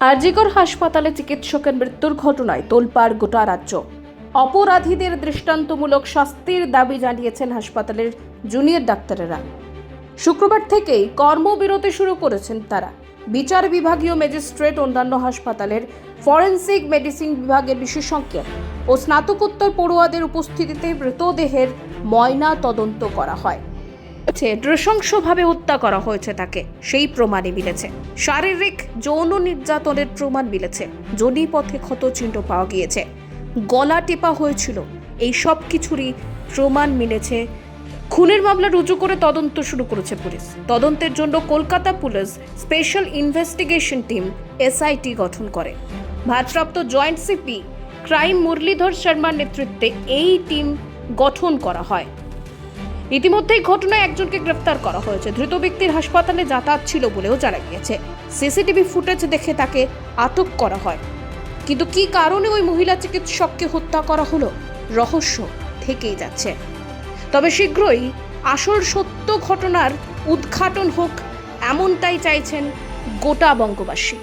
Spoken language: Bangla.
আরজিকর হাসপাতালে চিকিৎসকের মৃত্যুর ঘটনায় তোলপাড় গোটা রাজ্য। অপরাধীদের দৃষ্টান্তমূলক শাস্তির দাবি জানিয়েছেন হাসপাতালের জুনিয়র ডাক্তারেরা। শুক্রবার থেকেই কর্মবিরতি শুরু করেছেন তারা। বিচার বিভাগীয় ম্যাজিস্ট্রেট অন্যান্য হাসপাতালের ফরেন্সিক মেডিসিন বিভাগের বিশেষজ্ঞ ও স্নাতকোত্তর পড়ুয়াদের উপস্থিতিতে মৃতদেহের ময়না তদন্ত করা হয়। নৃশংসভাবে হত্যা করা হয়েছে তাকে, সেই প্রমাণই মিলেছে। শারীরিক যৌন নির্যাতনের প্রমাণ মিলেছে। জনি পথে ক্ষত চিহ্ন পাওয়া গিয়েছে। গলা টেপা হয়েছিল। এই সব কিছুরই প্রমাণ মিলেছে। খুনের মামলা রুজু করে তদন্ত শুরু করেছে পুলিশ। তদন্তের জন্য Kolkata police special investigation team SIT গঠন করে। ভারপ্রাপ্ত জয়েন্ট সিপি ক্রাইম মুরলীধর শর্মার নেতৃত্বে এই টিম গঠন করা হয়। ইতিমধ্যেই ঘটনায় একজনকে গ্রেফতার করা হয়েছে। ধৃত ব্যক্তির হাসপাতালে যাতায়াত ছিল বলেও জানা গিয়েছে। সিসিটিভি ফুটেজ দেখে তাকে আটক করা হয়। কিন্তু কি কারণে ওই মহিলা চিকিৎসককে হত্যা করা হলো? রহস্য থেকেই যাচ্ছে। তবে শীঘ্রই আসল সত্য ঘটনার উদ্ঘাটন হোক, এমনটাই চাইছেন গোটা বঙ্গবাসী।